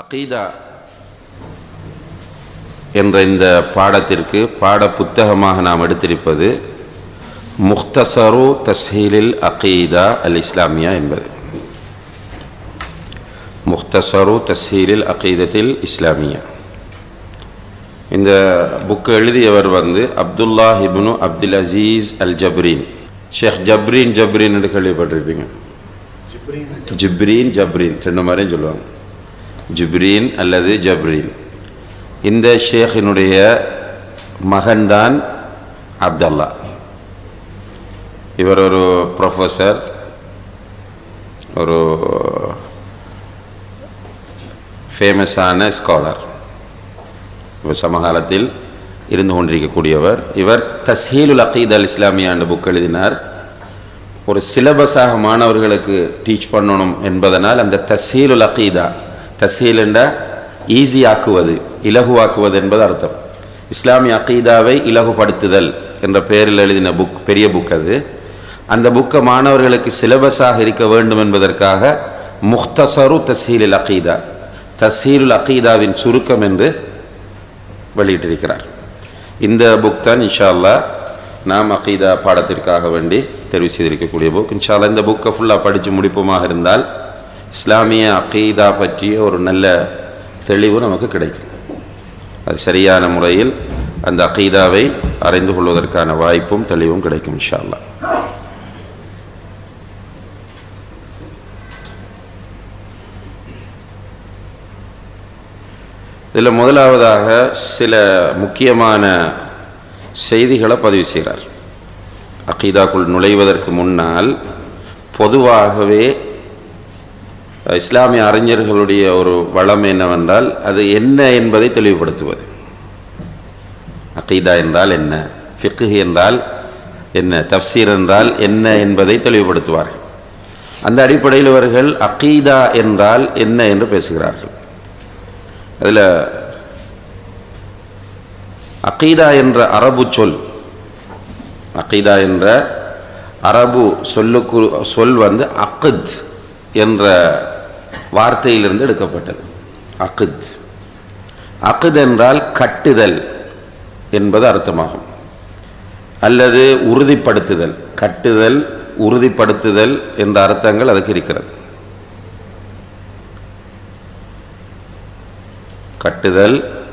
அகீதா என்ற இந்த பாடத்திற்கு பாட புத்தகமாக நாம் எடுத்திருப்பது முக்தசரு தஸ்ஹீலில் அகீதா அல் இஸ்லாமியா என்பது. முக்தசரு தஸ்ஹீலில் அகீதத்தில் இஸ்லாமியா. இந்த புக்கு எழுதியவர் வந்து அப்துல்லா இப்னு அப்துல் அசீஸ் அல் ஜப்ரீன் ஷேக் ஜப்ரீன் ஜப்ரீன் என்று கேள்விப்பட்டிருப்பீங்க? ஜிப்ரீன். ஜப்ரீன் ரெண்டு மாதிரியும் சொல்லுவாங்க. ஜிப்ரீன் அல்லது ஜப்ரீன் இந்த ஷேഖിனுடைய மகன்தான் அப்தல்லா. இவர் ஒரு ப்ரொஃபஸர் ஒரு ஃபேமஸான ஸ்காலர் இவர் சமகாலத்தில் இருந்து கொண்டிருக்கக்கூடியவர். இவர் தசீலுல் அகீத் அல் இஸ்லாமியா என்ற புக் எழுதினார். ஒரு சிலபஸாக மாணவர்களுக்கு டீச் பண்ணணும் என்பதனால் அந்த தசீலுல் அகீதா தசீல் என்றால் ஈஸியாக்குவது இலகுவாக்குவது என்பது அர்த்தம். இஸ்லாமிய அகீதாவை இலகுபடுத்துதல் என்ற பெயரில் எழுதின புக் பெரிய புக் அது. அந்த புக்கை மாணவர்களுக்கு சிலபஸாக இருக்க வேண்டும் என்பதற்காக முக்தசரு தசீலில் அகீதா தசீலுல் அகீதாவின் சுருக்கம் என்று வெளியிட்டிருக்கிறார். இந்த புக் தான் இன்ஷா அல்லாஹ் நாம் அகீதா பாடத்திற்காக வேண்டி தெரிவு செய்திருக்கக்கூடிய புக் இன்ஷால்லா இந்த புக்கை ஃபுல்லாக படித்து முடிப்போமாக இருந்தால் இஸ்லாமிய அகீதா பற்றிய ஒரு நல்ல தெளிவு நமக்கு கிடைக்கும். அது சரியான முறையில் அந்த அகீதாவை அறிந்து கொள்வதற்கான வாய்ப்பும் தெளிவும் கிடைக்கும் இன்ஷால்லா இதில் முதலாவதாக சில முக்கியமான செய்திகளை பதிவு செய்கிறார். அகீதாக்குள் நுழைவதற்கு முன்னால் பொதுவாகவே இஸ்லாமிய அறிஞர்களுடைய ஒரு வளம் என்னவென்றால் அது என்ன என்பதை தெளிவுபடுத்துவது. அகீதா என்றால் என்ன? ஃபிக்கு என்றால் என்ன? தப்சீர் என்றால் என்ன என்பதை தெளிவுபடுத்துவார்கள். அந்த அடிப்படையில் இவர்கள் அகீதா என்றால் என்ன என்று பேசுகிறார்கள். அதில் அகீதா என்ற அரபு சொல் அகீதா என்ற அரபு சொல்லுக்கு சொல் வந்து அக்குத் என்ற வார்த்தையிலிருந்து எடுக்கப்பட்டது. அக்குத் அக்குத் என்றால் கட்டுதல் என்பது அர்த்தமாகும். அல்லது உறுதிப்படுத்துதல். கட்டுதல் உறுதிப்படுத்துதல் என்ற அர்த்தங்கள் அதுக்கு இருக்கிறது. கட்டுதல்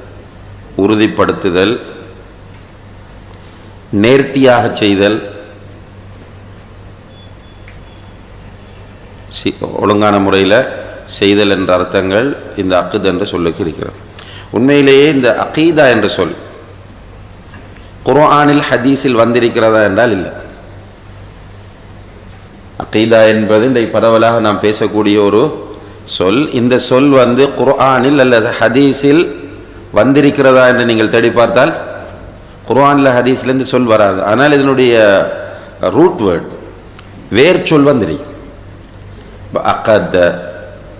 உறுதிப்படுத்துதல் நேர்த்தியாக செய்தல் ஒழுங்கான முறையில் செய்தல் என்ற அர்த்தங்கள் இந்த அக்குத் என்ற சொல்லுக்கு இருக்கிறது உண்மையிலேயே இந்த அகீதா என்ற சொல். குர்ஆனில் ஹதீஸில் வந்திருக்கிறதா என்றால் இல்லை. அகீதா என்பது இந்த பரவலாக நாம் பேசக்கூடிய ஒரு சொல். இந்த சொல் வந்து குர்ஆனில் அல்லது ஹதீஸில் வந்திருக்கிறதா என்று நீங்கள் தேடி பார்த்தால் குர்ஆனில் ஹதீஸ்லேருந்து சொல் வராது. ஆனால் இதனுடைய ரூட் வேர்ட் வேர் சொல் வந்திருக்கு அக்கத்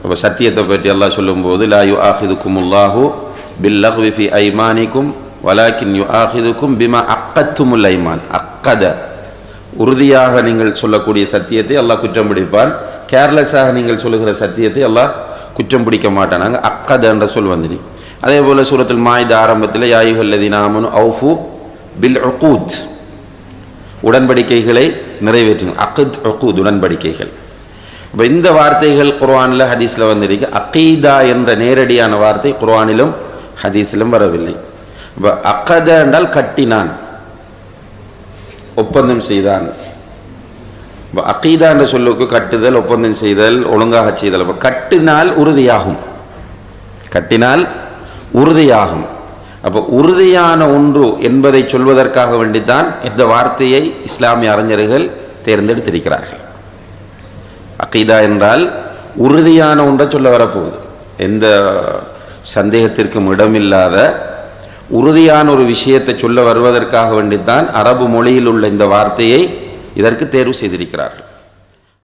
இப்போ சத்தியத்தை பற்றி எல்லாம் சொல்லும்போது லா யு ஆஹிதுக்கும் உல்லாஹு பில் லஹ்விஃபி ஐமானிக்கும் வலாக்கின் யு ஆஹிதுக்கும் பிமா அக்கத்துமுல் ஐமான். அக்கத. உறுதியாக நீங்கள் சொல்லக்கூடிய சத்தியத்தை எல்லாம் குற்றம் பிடிப்பான். கேர்லெஸ்ஸாக நீங்கள் சொல்லுகிற சத்தியத்தை எல்லாம் குற்றம் பிடிக்க மாட்டானாங்க அக்கத என்ற சொல் வந்துடி அதே போல் சூரத்தில் மாயுத ஆரம்பத்தில் யாயுகல்லதி நாமனு அவுஃபு பில் அக்கூத் உடன்படிக்கைகளை நிறைவேற்றுங்க அக்குத் அக்கூத் உடன்படிக்கைகள். இப்போ இந்த வார்த்தைகள் குர்ஆனில் ஹதீஸில் வந்திருக்கு. அக்கீதா என்ற நேரடியான வார்த்தை குர்ஆனிலும் ஹதீஸிலும் வரவில்லை. இப்போ அக்கத என்றால் கட்டினான். ஒப்பந்தம் செய்தான். இப்போ அக்கீதா என்ற சொல்லுக்கு கட்டுதல் ஒப்பந்தம் செய்தல் ஒழுங்காக செய்தல். அப்போ கட்டினால் உறுதியாகும். கட்டினால் உறுதியாகும். அப்போ உறுதியான ஒன்று என்பதை சொல்வதற்காக வேண்டித்தான் இந்த வார்த்தையை இஸ்லாமிய அறிஞர்கள் தேர்ந்தெடுத்திருக்கிறார்கள். அக்கீதா என்றால் உறுதியான ஒன்றை சொல்ல வரப்போகுது. எந்த சந்தேகத்திற்கும் இடமில்லாத உறுதியான ஒரு விஷயத்தை சொல்ல வருவதற்காக வேண்டித்தான் அரபு மொழியில் உள்ள இந்த வார்த்தையை இதற்கு தேர்வு செய்திருக்கிறார்கள்.